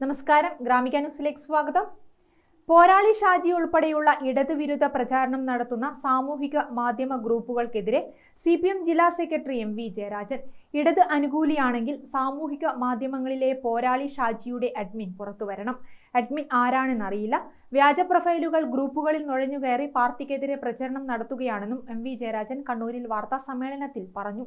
നമസ്കാരം. ഗ്രാമിക ന്യൂസിലേക്ക് സ്വാഗതം. പോരാളി ഷാജി ഉൾപ്പെടെയുള്ള ഇടതുവിരുദ്ധ പ്രചാരണം നടത്തുന്ന സാമൂഹിക മാധ്യമ ഗ്രൂപ്പുകൾക്കെതിരെ സി പി എം ജില്ലാ സെക്രട്ടറി എം വി ജയരാജൻ ഇടത് അനുകൂലിയാണെങ്കിൽ സാമൂഹിക മാധ്യമങ്ങളിലെ പോരാളി ഷാജിയുടെ അഡ്മിൻ പുറത്തുവരണം. അഡ്മിൻ ആരാണെന്നറിയില്ല. വ്യാജ പ്രൊഫൈലുകൾ ഗ്രൂപ്പുകളിൽ നുഴഞ്ഞുകയറി പാർട്ടിക്കെതിരെ പ്രചരണം നടത്തുകയാണെന്നും എം വി ജയരാജൻ കണ്ണൂരിൽ വാർത്താ സമ്മേളനത്തിൽ പറഞ്ഞു.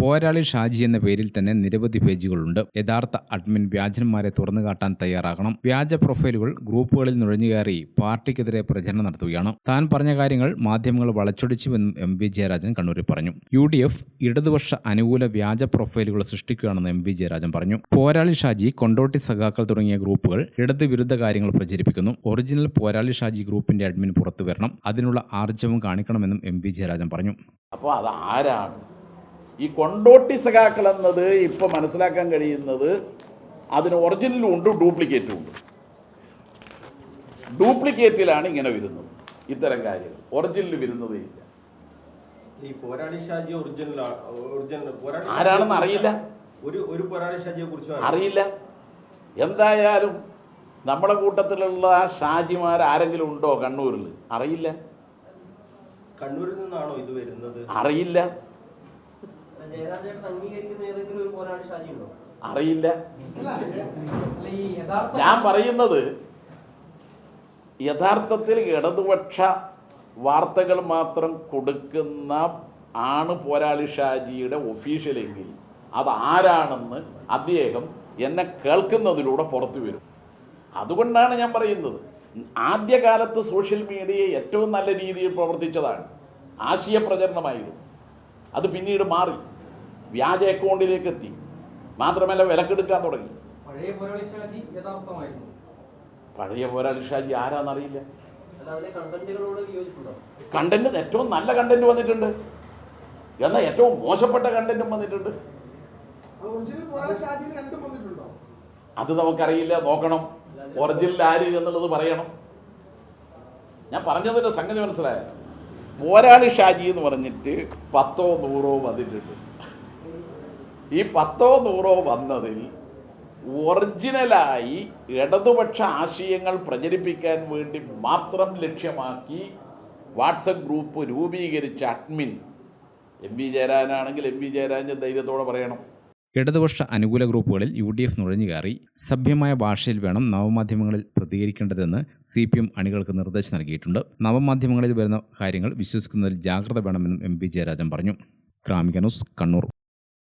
പോരാളി ഷാജി എന്ന പേരിൽ തന്നെ നിരവധി പേജുകളുണ്ട്. യഥാർത്ഥ അഡ്മിൻ വ്യാജന്മാരെ തുറന്നു കാട്ടാൻ തയ്യാറാകണം. വ്യാജ പ്രൊഫൈലുകൾ ഗ്രൂപ്പുകളിൽ നുഴഞ്ഞുകയറി പാർട്ടിക്കെതിരെ പ്രചരണം നടത്തുകയാണ്. താൻ പറഞ്ഞ കാര്യങ്ങൾ മാധ്യമങ്ങൾ വളച്ചൊടിച്ചുവെന്നും എം വി ജയരാജൻ കണ്ണൂരിൽ പറഞ്ഞു. യു ഡി എഫ് ഇടതുപക്ഷ അനുകൂല വ്യാജ പ്രൊഫൈലുകൾ സൃഷ്ടിക്കുകയാണെന്ന് എം വി ജയരാജൻ പറഞ്ഞു. പോരാളി ഷാജി കൊണ്ടോട്ടി സഖാക്കൾ തുടങ്ങിയ ഗ്രൂപ്പുകൾ ഇടത് വിരുദ്ധ കാര്യങ്ങൾ പ്രചരിപ്പിക്കുന്നു. ഒറിജിനൽ പോരാളി ഷാജി ഗ്രൂപ്പിന്റെ അഡ്മിൻ പുറത്തു വരണം അതിനുള്ള ആർജവം കാണിക്കണമെന്നും എം വി ജയരാജൻ പറഞ്ഞു. അപ്പോൾ അത് ആരാണ് ഈ കൊണ്ടോട്ടി സഖാക്കൾ എന്നത് ഇപ്പോൾ മനസ്സിലാക്കാൻ കഴിയുന്നത് അതിന് ഒറിജിനലും ഉണ്ട് ഡ്യൂപ്ലിക്കേറ്റും ഉണ്ട്. ഡ്യൂപ്ലിക്കേറ്റിലാണ് ഇങ്ങനെ വരുന്നത് ഇത്തരം കാര്യങ്ങൾ. ഒറിജിനൽ വരുന്നതേ ഇല്ല. ആരാണെന്ന് അറിയില്ല. അറിയില്ല. എന്തായാലും നമ്മുടെ കൂട്ടത്തിലുള്ള ഷാജിമാർ ആരെങ്കിലും ഉണ്ടോ കണ്ണൂരിൽ അറിയില്ല. കണ്ണൂരിൽ നിന്നാണോ ഇത് വരുന്നത്? അറിയില്ല ജയരാജേട്ടൻ അംഗീകരിക്കുന്ന ഏതെങ്കിലും ഒരു പോരാളി ഷാജി ഉണ്ടോ അറിയില്ല. അല്ല ഈ യഥാർത്ഥ ഞാൻ പറയുന്നത് യഥാർത്ഥത്തിൽ ഇടതുപക്ഷ വാർത്തകൾ മാത്രം കൊടുക്കുന്ന ആണ് പോരാളി ഷാജിയുടെ ഒഫീഷ്യലെങ്കിൽ അത് ആരാണെന്ന് അദ്ദേഹം എന്നെ കേൾക്കുന്നതിലൂടെ പുറത്തു വരും. അതുകൊണ്ടാണ് ഞാൻ പറയുന്നത്. ആദ്യകാലത്ത് സോഷ്യൽ മീഡിയ ഏറ്റവും നല്ല രീതിയിൽ പ്രവർത്തിച്ചതാണ്. ആശയപ്രചരണമായിരുന്നു. അത് പിന്നീട് മാറി. വ്യാജ അക്കൗണ്ടിലേക്ക് എത്തി. മാത്രമല്ല വിലക്കെടുക്കാൻ തുടങ്ങി. പഴയ പോരാളി ഷാജി യഥാർത്ഥമായിരുന്നു. പഴയ പോരാളി ഷാജി ആരാന്നറിയില്ല കണ്ടന്റ് ഏറ്റവും നല്ല കണ്ടന്റ് വന്നിട്ടുണ്ട്. എന്നാൽ ഏറ്റവും മോശപ്പെട്ട കണ്ടന്റും വന്നിട്ടുണ്ട്. ഒറിജിനൽ പോരാളി ഷാജിയിൽ രണ്ടും വന്നിട്ടുണ്ടോ? അത് നമുക്കറിയില്ല നോക്കണം. ഒറിജിനൽ ആര് എന്നുള്ളത് പറയണം. ഞാൻ പറഞ്ഞതിന്റെ സംഗതി മനസ്സിലായ? പോരാളി ഷാജി എന്ന് പറഞ്ഞിട്ട് പത്തോ നൂറോ വന്നിട്ടുണ്ട്. ഈ പത്തോ നൂറോ വന്നതിൽ ഒറിജിനലായി ഇടതുപക്ഷ ആശയങ്ങൾ പ്രചരിപ്പിക്കാൻ വേണ്ടി മാത്രം ലക്ഷ്യമാക്കി വാട്സപ്പ് ഗ്രൂപ്പ് രൂപീകരിച്ച അഡ്മിൻ. എം വി ജയരാജനാണെങ്കിൽ എം വി ജയരാജൻ ധൈര്യത്തോടെ പറയണം. ഇടതുപക്ഷ അനുകൂല ഗ്രൂപ്പുകളിൽ യു ഡി എഫ് നുഴഞ്ഞുകയറി സഭ്യമായ ഭാഷയിൽ വേണം നവമാധ്യമങ്ങളിൽ പ്രതികരിക്കേണ്ടതെന്ന് സി പി എം അണികൾക്ക് നിർദ്ദേശം നൽകിയിട്ടുണ്ട്. നവമാധ്യമങ്ങളിൽ വരുന്ന കാര്യങ്ങൾ വിശ്വസിക്കുന്നതിൽ ജാഗ്രത വേണമെന്നും എം പി ജയരാജൻ പറഞ്ഞു. ക്രാമിക ന്യൂസ് കണ്ണൂർ.